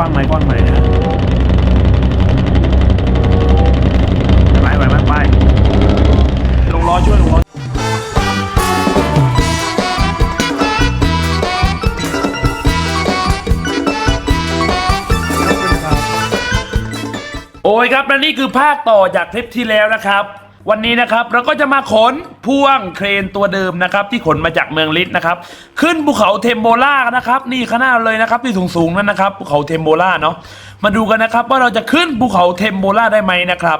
ว้างไหมกว้างไหมนะไปไปไปไปลงล้อช่วยลงล้อโอ้ยครับและนี่คือภาคต่อจากคลิปที่แล้วนะครับ วันนี้นะครับเราก็จะมาขนพ่วงเครนตัวเดิมนะครับ ที่ขนมาจากเมืองลิศนะครับ ขึ้นภูเขาเทมโบล่านะครับนี่ข้างหน้าเลยนะครับที่สูงๆนั่นนะครับภูเขาเทมโบล่าเนาะมาดูกันนะครับว่าเราจะขึ้นภูเขาเทมโบล่าได้ไหมนะครับ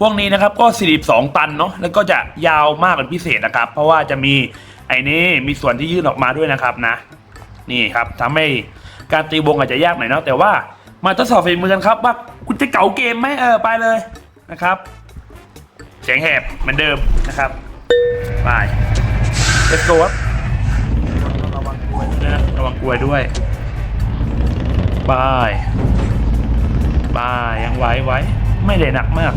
พวกนี้นะครับก็42ตันเนาะแล้วก็จะยาวมากเป็นพิเศษนะครับ เพราะว่าจะมีไอ้นี่มีส่วนที่ยื่นออกมาด้วยนะครับนะ นี่ครับทำให้การตีวงอาจจะยากหน่อยเนาะแต่ว่ามาทดสอบฝีมือกันครับว่าคุณจะเก่าเกมไหมเออไปเลยนะครับ เสียงแหบเหมือนเดิมนะครับไป let's go ครับระวังกลวยด้วยนะระวังกลวยด้วยบายบายยังไหวไหวไม่ได้หนักมาก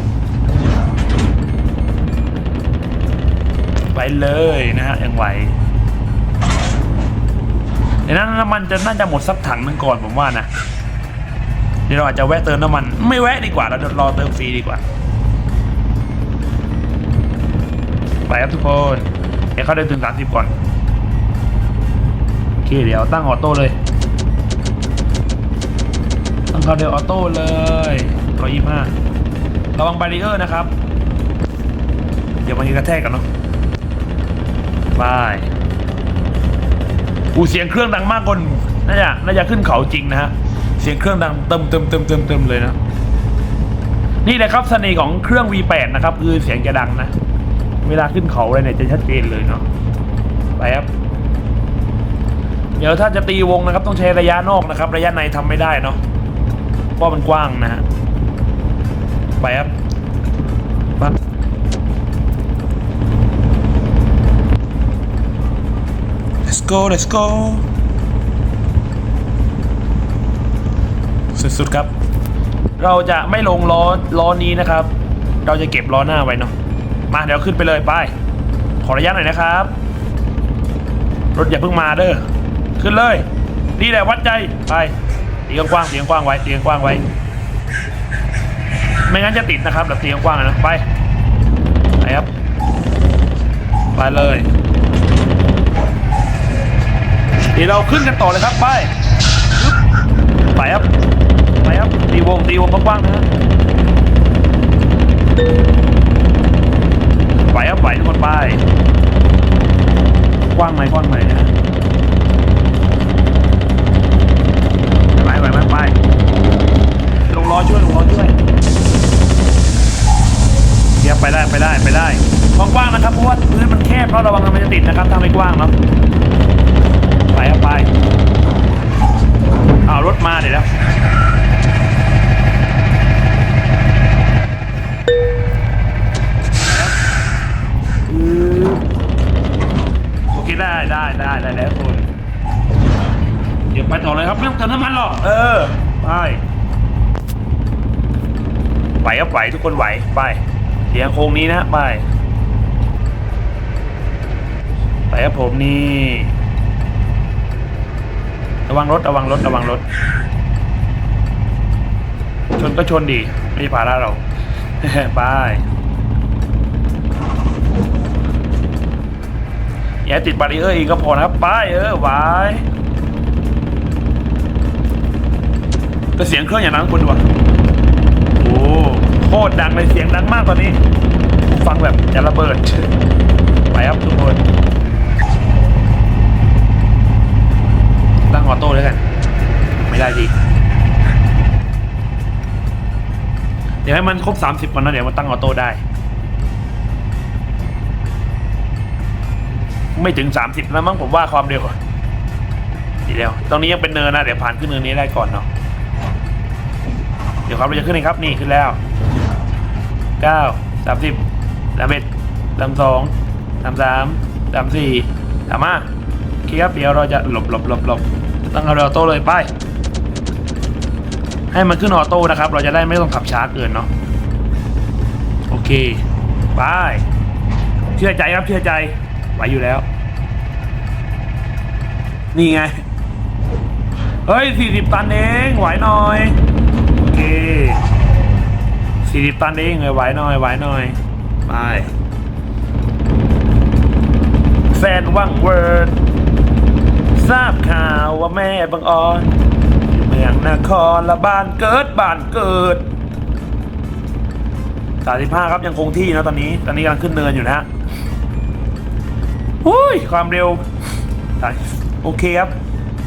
ไปเลยนะฮะยังไหวเดี๋ยวนั้นน้ำมันจะน่าจะหมดสักถังหนึงก่อนผมว่านะเดี๋ยวเราอาจจะแวะเติมน้ำมัน ไม่แวะดีกว่าเราเดี๋ยวรอเติมฟรีดีกว่า ไปครับทุกคนเดี๋ยวเขาได้ถึงสามสิบก่อน โอเคเดี๋ยวตั้งออโต้เลย ตั้งเขาเดียวออโต้เลยร้อยยี่ห้าระวังบารีเออร์นะครับ เดี๋ยวมันจะกระแทกกันเนาะบายอูเสียงเครื่องดังมากคนน่าจะน่าจะขึ้นเขาจริงนะฮะ เสียงเครื่องดังเติมเติมเติมเติมเติมเลยนะ นี่แหละครับเสน่ห์ของเครื่อง V8 นะครับ คือเสียงจะดังนะ เวลาขึ้นเขาอะไรเนี่ยจะชัดเจนเลยเนาะไปครับเดี๋ยวถ้าจะตีวงนะครับ ต้องใช้ระยะนอกนะครับ ระยะในทำไม่ได้เนาะเพราะมันกว้างนะฮะไปครับมา let's go let's go สุดๆครับ เราจะไม่ลงล้อล้อนี้นะครับ เราจะเก็บล้อหน้าไว้เนาะ มาเดี๋ยวขึ้นไปเลยไป ขอระยะหน่อยนะครับ รถอย่าเพิ่งมาเด้อ ขึ้นเลย นี่แหละวัดใจ ไปตีกว้างตีกว้างไว้ตีกว้างไว้ ไม่งั้นจะติดนะครับแบบตีกว้างนะ ไปไปครับ ไปเลยเดี๋ยวเราขึ้นกันต่อเลยครับ ไป ไปครับ ไปครับ ตีวงตีวงกว้างๆนะ ไปครับไปทุกคนไปกว้างไหมกว้างไหมนะไปไปไปไปลงล้อช่วยลงล้อช่วยเดี๋ยวไปได้ไปได้ไปได้กว้างๆนะครับเพราะว่าพื้นมันแคบเพราะระวังมันจะติดนะครับถ้าไม่กว้างเนาะไปครับไปเอารถมาเดี๋ยวแล้ว ได้ได้ได้ได้แล้วคุณเดี๋ยวไปต่อเลยครับไม่ต้องเติมน้ำมันหรอกเออไปไหวครับไหวทุกคนไหวไปเดี๋ยวโค้งนี้นะไปไปครับผมนี่ระวังรถระวังรถระวังรถ ชนก็ชนดี ไม่ใช่ภาระเราไป อย่าติดบารีเออร์อีกก็พอนะครับไปเออไว้แต่เสียงเครื่องอย่างนั้นคุณดูวะโอ้โคตรดังเลยเสียงดังมากตอนนี้ ฟังแบบจะระเบิด ไปครับทุกคนตั้งออโต้ด้วยกัน ไม่ได้ดีเดี๋ยวให้มันครบ 30ก่อนนะเดี๋ยวมันตั้งออโต้ได้ ไม่ถึง 30 แล้วมั้งผมว่าความเร็วทีเดียวตรงนี้ยังเป็นเนินนะเดี๋ยวผ่านขึ้นเนินนี้ได้ก่อนเนาะเดี๋ยวครับเราจะขึ้นเองครับนี่ขึ้นแล้ว 9 30 31 32 33 34 35โอเคครับเดี๋ยวเราจะหลบหลบหลบหลบตั้งเอาออโต้เลยไป ให้มันขึ้นออโต้นะครับ เราจะได้ไม่ต้องขับช้าเกินเนาะโอเคไปเชื่อใจครับเชื่อใจไหวอยู่แล้ว นี่ไง เฮ้ยสี่สิบตันเองไหวหน่อย โอเคสี่สิบตันเองเลยไหวหน่อยไหวหน่อยไปแฟนว่างเวิร์ดทราบข่าวว่าแม่บังออนอยู่เมืองนครละบ้านเกิดบ้านเกิด35ครับยังคงที่นะตอนนี้ตอนนี้กำลังขึ้นเนินอยู่นะฮะอุ้ยความเร็ว โอเคครับ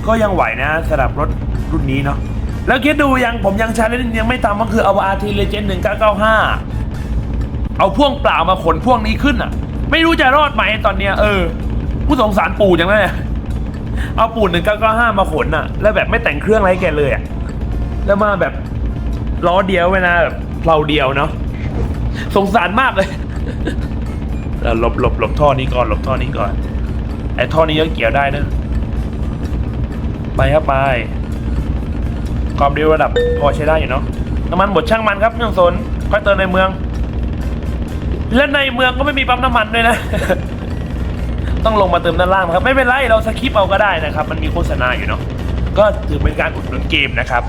ก็ยังไหวนะสำหรับรถรุ่นนี้เนาะแล้วคิดดูยังผมยังใช้เล่นยังไม่ทำก็คือเอา RT Legend 1995เก้าเก้าห้าเอาพ่วงเปล่ามาขนพ่วงนี้ขึ้นอะ ไม่รู้จะรอดไหมตอนเนี้ยเออ ผู้สงสารปู่จังเลยเอาปู่1995มาขนอะ แล้วแบบไม่แต่งเครื่องอะไรแกเลยอะแล้วมาแบบล้อเดียวเวลาแบบเราเดียวเนาะสงสารมากเลยหลบหลบหลบท่อนี้ก่อนหลบท่อนี้ก่อนไอ้ท่อนี้ก็เกี่ยวได้นะ ไปครับไปความเร็วระดับพอใช้ได้อยู่เนาะน้ำมันหมดช่างมันครับไม่ต้องสนค่อยเติมในเมือง และในเมืองก็ไม่มีปั๊มน้ำมันด้วยนะ ต้องลงมาเติมด้านล่างครับไม่เป็นไรเราสคิปเอาก็ได้นะครับ มันมีโฆษณาอยู่เนาะก็ถือเป็นการอุดหนุนเกมนะครับ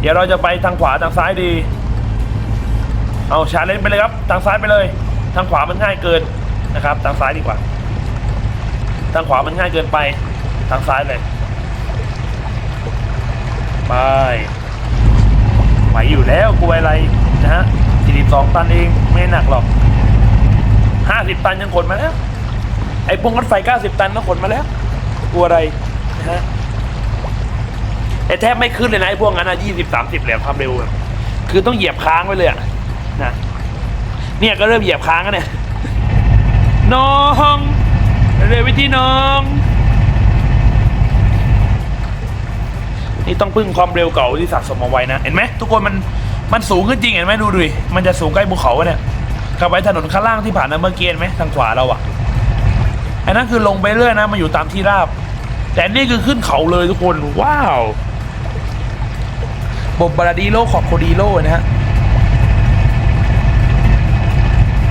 เดี๋ยวเราจะไปทางขวาทางซ้ายดี เอาชาเลนจ์ไปเลยครับ ทางซ้ายไปเลย ทางขวามันง่ายเกินนะครับ ทางซ้ายดีกว่า ทางขวามันง่ายเกินไป ทางซ้ายเลย ไปไหวอยู่แล้วกลัวอะไรนะฮะ42 ตันเองไม่หนักหรอก 50 ตันยังขนมาแล้ว ไอ้พวงรถไฟ 90 ตันก็ขนมาแล้ว กลัวอะไรนะฮะไอ้แทบไม่ขึ้นเลยนะไอ้พวกนั้นอะ20 30เลยความเร็วคือต้องเหยียบค้างไว้เลยอะนะเนี่ยก็เริ่มเหยียบค้างกันเนี่ยน้องเร็ววิธีน้อง นี่ต้องพึ่งความเร็วเก่าที่สะสมเอาไว้นะ เห็นไหมทุกคนมันมันสูงขึ้นจริงเห็นไหมดูดิมันจะสูงใกล้ภูเขาเนี่ยขับไปถนนข้างล่างที่ผ่านมาเมื่อกี้เห็นไหมทางขวาเราอะอันนั้นคือลงไปเรื่อยนะมาอยู่ตามที่ราบ แต่นี่คือขึ้นเขาเลยทุกคนว้าวบบาราดีโลขอบโคดีโลนะฮะ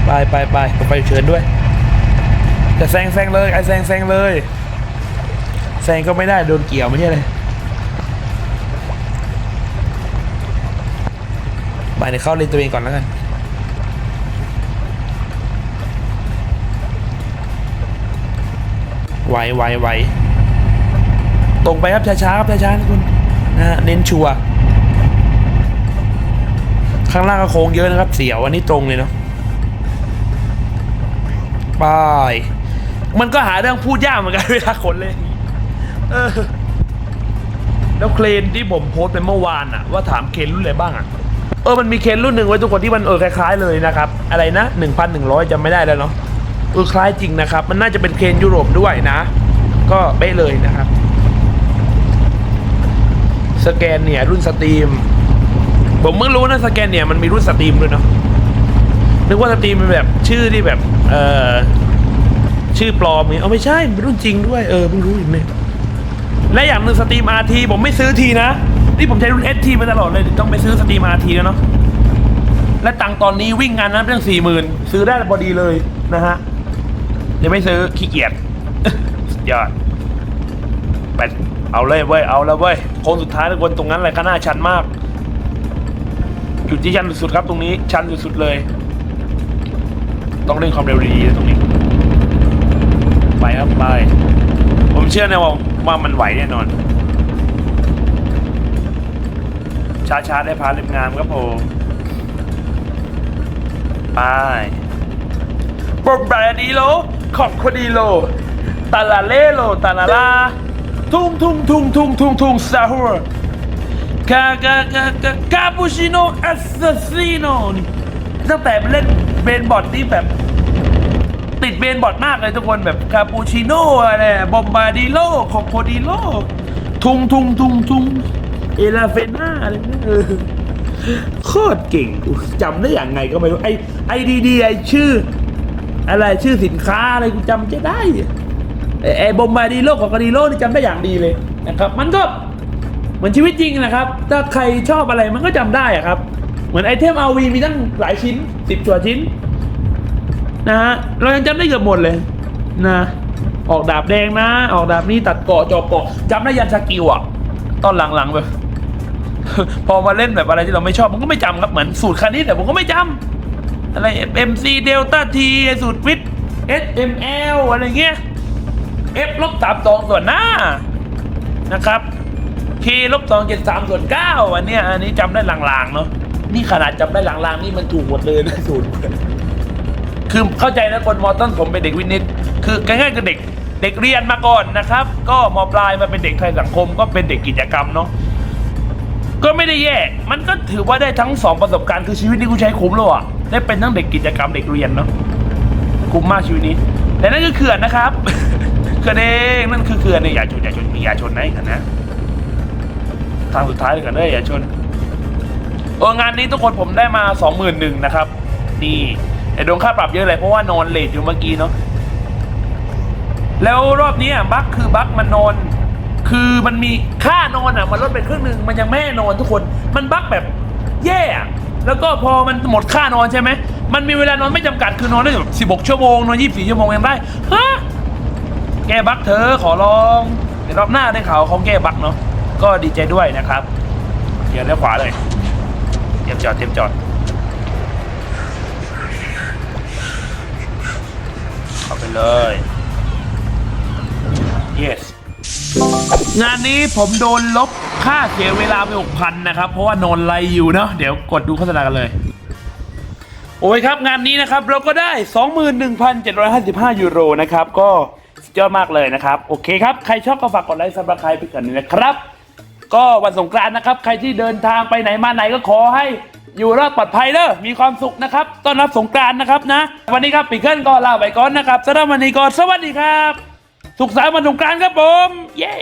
ไปไปไปไปเชิญด้วย จะแซงแซงเลยไอแซงแซงเลยแซงก็ไม่ได้โดนเกี่ยวไม่ใช่เลย ไปเดี๋ยวเข้าเลนตัวเองก่อนแล้วกันไวไวไวตรงไปครับช้าๆครับช้าๆนะคุณนะฮะเน้นชัวข้างล่างก็โค้งเยอะนะครับ เสียวอันนี้ตรงเลยเนาะไปมันก็หาเรื่องพูดยากเหมือนกันเวลาขนเลย เออ แล้วเครนที่ผมโพสต์ไปเมื่อวานอะว่าถามเครนรุ่นอะไรบ้างอะ ออมันมีเคนรุ่นหนึ่งไว้ทุกคนที่มันเออคล้ายๆเลยนะครับอะไรนะ 1,100จำไม่ได้แล้วเนาะเออคล้ายจริงนะครับ มันน่าจะเป็นเคนยุโรปด้วยนะ ก็เป๊ะเลยนะครับ สแกนเนี่ยรุ่นสตรีม ผมเพิ่งรู้นะสแกนเนี่ยมันมีรุ่นสตรีมด้วยเนาะนึกว่าสตรีมเป็นแบบชื่อที่แบบเออชื่อปลอมเนี่ยเอาไม่ใช่มันเป็นรุ่นจริงด้วยเออเพิ่งรู้อีกเนี่ยและอย่างหนึ่งสตรีมอาร์ทีผมไม่ซื้อทีนะ นี่ผมใช้รุ่นเอสทีมาตลอดเลย ต้องไปซื้อสตรีมาทีแล้วเนาะและตังตอนนี้วิ่งงานนั้นเรื่องสี่หมื่นซื้อได้พอดีเลยนะฮะยังไม่ซื้อขี้เกียจยอดไปเอาเลยเว้ยเอาแล้วเว้ยโค้งสุดท้ายทุกคนตรงนั้นอะไรก็น่าชันมาก จุดที่ชันสุดๆครับตรงนี้ชันสุดๆเลย ต้องเร่งความเร็วดีๆนะตรงนี้ ไปครับไป ผมเชื่อนะว่าว่ามันไหวแน่นอน ช้าๆได้พาเล็บงามครับผมไปบอมบาดีโล ขอบคดีโล ตาลาเลโล ตาลาลา ทุ่งทุ่งทุ่งทุ่งทุ่งทุ่งซาฮูร์กากากากาคาปูชิโนแอสซาซิโนนี่ตั้งแต่เล่นเบนบอร์ดนี่แบบ ติดเบนบอร์ดมากเลยทุกคนแบบคาปูชิโน่อะไรบอมบาดิโลคอโคดิโล ทุ่งทุ่งทุ่งทุ่ง เอลาเฟน่าอะไรเนี่ยเออโคตรเก่งกูจำได้อย่างไงก็ไม่รู้ ไอไอดีดีไอชื่อ อะไรชื่อสินค้าอะไรกูจำจะได้ไอ้ไอบอมบาดิโลคอโคดิโลนี่จำได้อย่างดีเลยนะครับ มันก็เหมือนชีวิตจริงนะครับ ถ้าใครชอบอะไรมันก็จำได้อะครับ เหมือนไอเทมอาวีมีตั้งหลายชิ้นสิบกว่าชิ้นนะฮะเรายังจำได้เกือบหมดเลยนะออกดาบแดงนะ ออกดาบนี้ตัดเกาะจอบเกาะจำได้ยันสกิลอะ ตอนหลังๆแบบ พอมาเล่นแบบอะไรที่เราไม่ชอบมันก็ไม่จำครับเหมือนสูตรคณิตแต่ผมก็ไม่จำอะไร MC Delta T สูตรวิทย์ SML อะไรเงี้ย F ลบสามสองส่วนหน้านะครับ K ลบสองเจ็ดสามส่วนเก้าอันเนี้ยอันนี้จำได้ลางๆเนาะนี่ขนาดจำได้ลางๆนี่มันถูกหมดเลยนะสูตรคือเข้าใจนะคนมอต้นผมเป็นเด็กวินิตคือง่ายๆคือเด็กเด็กเรียนมาก่อนนะครับ ก็มปลายมาเป็นเด็กไทยสังคมก็เป็นเด็กกิจกรรมเนาะ ก็ไม่ได้แย่ มันก็ถือว่าได้ทั้งสองประสบการณ์คือชีวิตนี้กูใช้คุ้มแล้วอะ ได้เป็นทั้งเด็กกิจกรรมเด็กเรียนเนาะ คุ้มมากชีวิตนี้ แต่นั่นคือเขื่อนนะครับ เขื่อนเองนั่นคือเขื่อนเนี่ยอย่าชนอย่าชนอย่าชนนะกันนะ ทางสุดท้ายเลยกันเด้ออย่าชน เอองานนี้ทุกคนผมได้มาสองหมื่นหนึ่งนะครับ นี่แต่โดนค่าปรับเยอะเลยเพราะว่านอนเลทอยู่เมื่อกี้เนาะ แล้วรอบนี้บั๊กคือบั๊กมันนอน คือมันมีค่านอนอะมันลดไปครึ่งหนึ่งมันยังไม่นอนทุกคนมันบั๊กแบบแย่อะแล้วก็พอมันหมดค่านอนใช่ไหมมันมีเวลานอนไม่จำกัดคือนอนได้แบบสิบหกชั่วโมงนอนยี่สิบสี่ชั่วโมงยังได้ฮะแก้บั๊กเธอขอลองเดี๋ยวรอบหน้าได้ข่าวเขาแก้บั๊กเนาะก็ดีใจด้วยนะครับเดี๋ยวเลี้ยวขวาเลยเตรียมจอดเตรียมจอดเข้าไปเลย งานนี้ผมโดนลบค่าเสียเวลาไปหกพันนะครับ เพราะว่านอนไลอยู่เนาะเดี๋ยวกดดูโฆษณากันเลย โอ้ยครับงานนี้นะครับเราก็ได้ 21,755 ยูโรนะครับ ก็สุดยอดมากเลยนะครับ โอเคครับ ใครชอบก็ฝากกดไลค์ซับสไครป์ไปกันนะครับ ก็วันสงกรานต์นะครับ ใครที่เดินทางไปไหนมาไหนก็ขอให้อยู่รอดปลอดภัยเด้อมีความสุขนะครับต้อนรับสงกรานต์นะครับนะ วันนี้ครับปีเกิลก็ลาไปก่อนนะครับสำหรับวันนี้ก็สวัสดีครับ สุขสันต์วันสงกรานต์ครับผม เย้